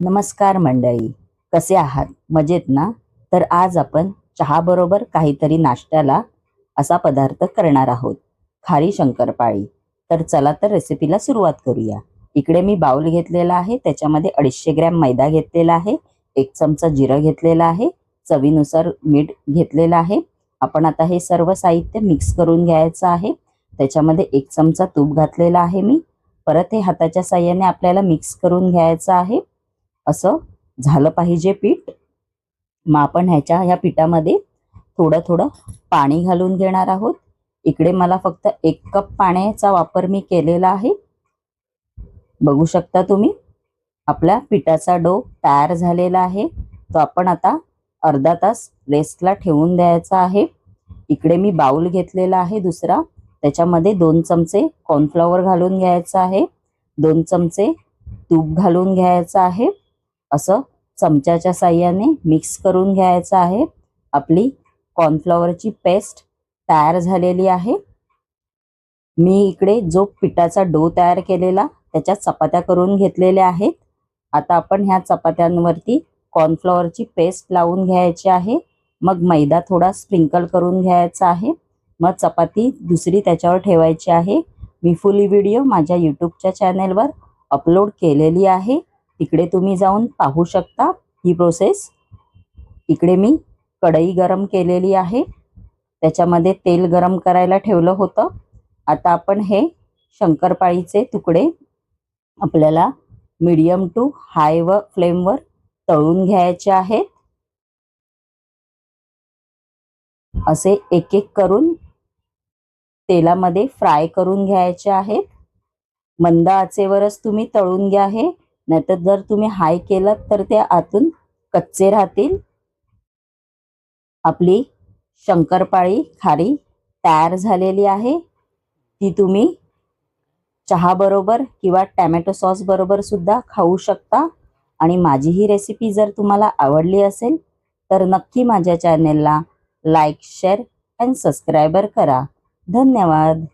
नमस्कार मंडळी कसे आहात? मजेत ना? तर आज आपण चहाबरोबर काहीतरी नाश्त्याला असा पदार्थ करणार आहोत. खारी शंकरपाळी. तर चला तर रेसिपीला सुरुवात करूया. इकडे मी बाउल घेतलेला आहे त्याच्यामध्ये अडीचशे ग्रॅम मैदा घेतलेला आहे एक चमचा जिरं घेतलेला आहे चवीनुसार मीठ घेतलेलं आहे. आपण आता हे सर्व साहित्य मिक्स करून घ्यायचं आहे. त्याच्यामध्ये एक चमचा तूप घातलेला आहे मी. परत हे हाताच्या साह्याने आपल्याला मिक्स करून घ्यायचं आहे. असं झालं पाहिजे पीठ. मग आपण ह्याच्या ह्या पिठामध्ये थोडं थोडं पाणी घालून घेणार आहोत. इकडे मला फक्त एक कप पाण्याचा वापर मी केलेला आहे. बघू शकता तुम्ही आपल्या पिठाचा डो तयार झालेला आहे. तो आपण आता अर्धा तास रेस्टला ठेवून द्यायचा आहे. इकडे मी बाउल घेतलेला आहे दुसरा. त्याच्यामध्ये दोन चमचे कॉर्नफ्लॉवर घालून घ्यायचं आहे. दोन चमचे तूप घालून घ्यायचं आहे. असं चमच्याच्या साह्याने मिक्स करून घ्यायचं आहे. आपली कॉर्नफ्लॉवरची पेस्ट तयार झालेली आहे. मी इकडे जो पिठाचा डो तयार केलेला त्याच्या चपात्या करून घेतलेल्या आहेत. आता आपण ह्या चपात्यांवरती कॉर्नफ्लॉवरची पेस्ट लावून घ्यायची आहे. मग मैदा थोडा स्प्रिंकल करून घ्यायचा आहे. मग चपाती दुसरी त्याच्यावर ठेवायची आहे. मी फुल व्हिडिओ माझ्या यूट्यूबच्या चॅनेलवर अपलोड केलेली आहे. तिकडे तुम्ही जाऊन पाहू शकता ही प्रोसेस इकडे मी कढई गरम केलेली आहे. त्याच्यामध्ये तेल गरम करायला ठेवलं होतं. आता आपण हे शंकरपाळीचे तुकडे आपल्याला मीडियम टू हाय व फ्लेमवर तळून घ्यायचे आहेत. असे एक एक करून तेलामध्ये फ्राय करून घ्यायचे आहेत. मंद आचेवरच तुम्ही तळून घ्या हे. नाहीतर जर तुम्ही हाय केलं तर ते आतून कच्चे राहतील. आपली शंकरपाळी खारी तयार झालेली आहे. ती तुम्ही चहा बरोबर किंवा टॅमॅटो सॉस बरोबर सुद्धा खाऊ शकता. आणि माझी ही रेसिपी जर तुम्हाला आवडली असेल तर नक्की माझ्या चॅनेलला लाईक शेअर अँड सबस्क्रायबर करा. धन्यवाद.